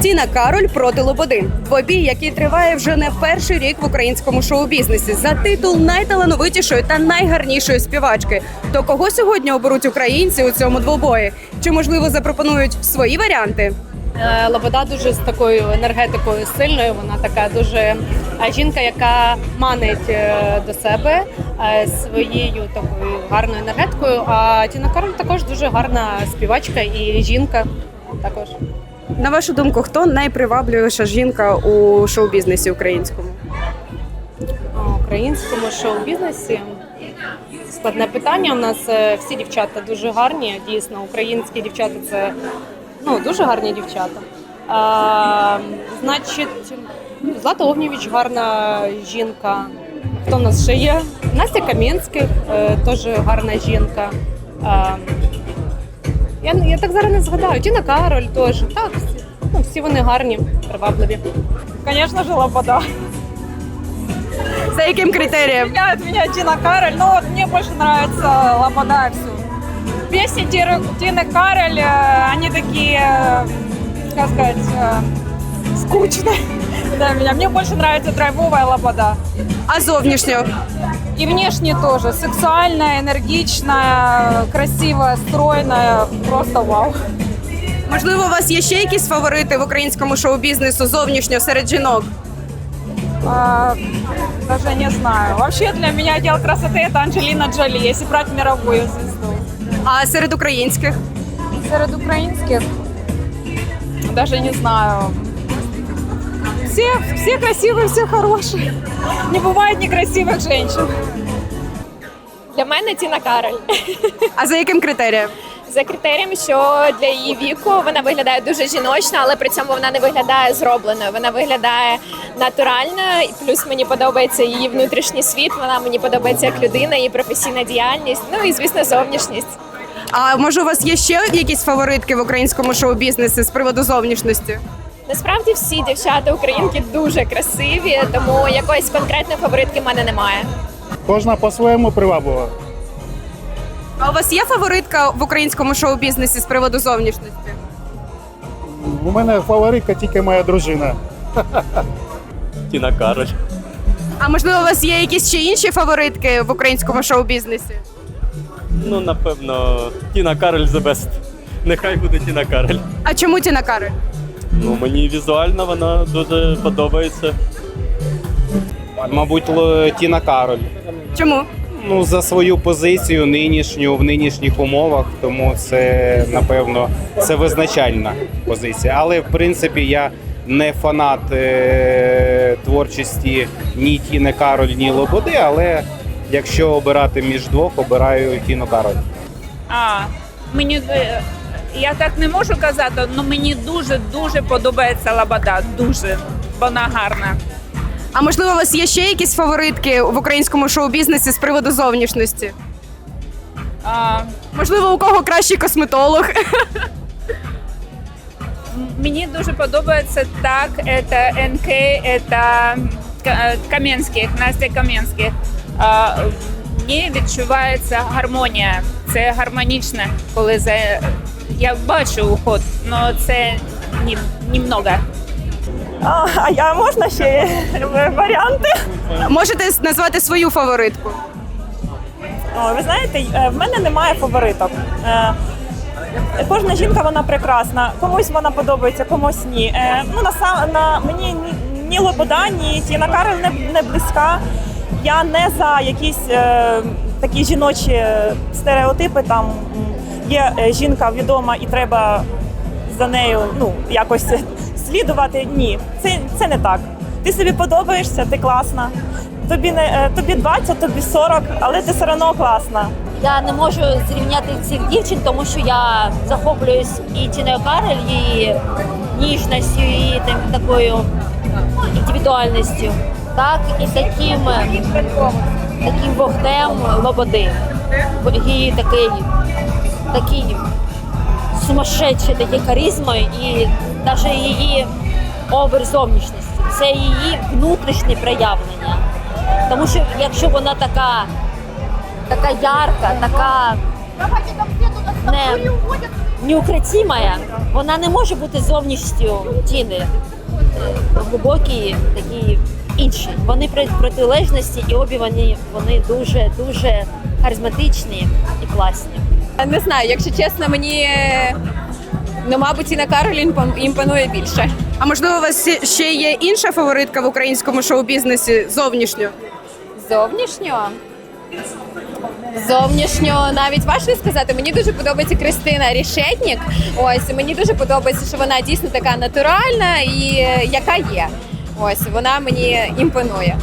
Тіна Кароль проти Лободи. Двобій, який триває вже не перший рік в українському шоу-бізнесі за титул найталановитішої та найгарнішої співачки. То кого сьогодні оберуть українці у цьому двобої? Чи можливо запропонують свої варіанти? Е, Лобода дуже з такою енергетикою сильною. Вона така дуже жінка, яка манить е, до себе е, своєю такою гарною енергетикою. А Тіна Кароль також дуже гарна співачка і жінка. Також На вашу думку, хто найпривабливіша жінка у шоу-бізнесі українському? українському шоу-бізнесі. Складне питання. У нас е, всі дівчата дуже гарні. Дійсно, українські дівчата це ну, дуже гарні дівчата. А, значить, Злата Огнєвіч гарна жінка. Хто в нас ще є? Настя Кам'янських е, теж гарна жінка. А, я, я так зараз не згадаю. Тіна Кароль теж. Так, всі, ну, всі вони гарні, привабливі. Конечно же, Лобода. За яким критерієм? Меняет меня Тина Кароль, но вот мне больше нравится Лобода и все. Песни Тиры- Тины Кароль, э, они такие, э, как сказать, э, скучные для меня. Мне больше нравится драйвовая Лобода. А зовнішньо? И внешне тоже. Сексуальная, энергичная, красивая, стройная. Просто вау. Можливо, у вас є ще якісь фаворити в українському шоу-бізнесу зовнішньо серед жінок? А, даже не знаю. Вообще для меня идеал красоты это Анджелина Джоли, если брать мировую звезду. А серед українських? Среди украинских даже не знаю. Все, все красивые, все хорошие. Не бывает некрасивых женщин. Для мене Тіна Кароль. А за яким критерієм? За критерієм, що для її віку вона виглядає дуже жіночно, але при цьому вона не виглядає зробленою. Вона виглядає натурально. І плюс мені подобається її внутрішній світ. Вона мені подобається як людина, її професійна діяльність. Ну і звісно, зовнішність. А може, у вас є ще якісь фаворитки в українському шоу-бізнесі з приводу зовнішності? Насправді всі дівчата українки дуже красиві, тому якоїсь конкретної фаворитки в мене немає. Кожна по-своєму приваблива. А у вас є фаворитка в українському шоу-бізнесі з приводу зовнішності? У мене фаворитка тільки моя дружина. Тіна Кароль. А можливо, у вас є якісь ще інші фаворитки в українському шоу-бізнесі? Ну, напевно, Тіна Кароль the best. Нехай буде Тіна Кароль. А чому Тіна Кароль? Ну, мені візуально вона дуже подобається. Мабуть, Тіна Кароль. Чому? Ну, за свою позицію нинішню в нинішніх умовах, тому це напевно це визначальна позиція. Але в принципі я не фанат е- творчості ні Тіни Кароль, ні Лободи. Але якщо обирати між двох, обираю Тіну Кароль. А, мені я так не можу казати, але мені дуже дуже подобається Лабада. Дуже вона гарна. А можливо, у вас є ще якісь фаворитки в українському шоу-бізнесі з приводу зовнішності? А, Можливо, у кого кращий косметолог? мені дуже подобається так. Це НК, це К- Кам'янських, Настя Кам'янських. Ній відчувається гармонія. Це гармонічно, коли за я бачу уход, але це немного. А, а я можна ще варіанти? Можете назвати свою фаворитку? О, ви знаєте, е, в мене немає фавориток. Е, Кожна жінка вона прекрасна. Комусь вона подобається, комусь ні. Е, Ну на на мені ні, Лобода, ні Тіна Кароль не, не близька. Я не за якісь е, такі жіночі стереотипи. Там є е, жінка відома і треба за нею ну якось слідувати. Ні, це, це не так. Ти собі подобаєшся, ти класна. Тобі не е, тобі 20, тобі 40, але ти все одно класна. Я не можу зрівняти цих дівчин, тому що я захоплююсь і Тіною Карель, її ніжністю, і там, такою індивідуальністю, так і таким, таким вогнем лободи. Бо Її такий, такий сумасшедший, такий харизмою і навіть її обер зовнішності. Це її внутрішнє проявлення. Тому що якщо вона така така ярка, така не, неукротимая, вона не може бути зовнішністю Тіни. Глибокі, такі інші. Вони протилежності, і обі вони, вони дуже дуже харизматичні і класні. Не знаю, якщо чесно, мені ну, мабуть, Тіна Кароль імпон- імпонує більше. А можливо, у вас ще є інша фаворитка в українському шоу-бізнесі зовнішньо? Зовнішньо. Зовнішньо навіть важко сказати. Мені дуже подобається Кристина Рішетнік. Ось мені дуже подобається, що вона дійсно така натуральна і е, яка є. Ось вона мені імпонує.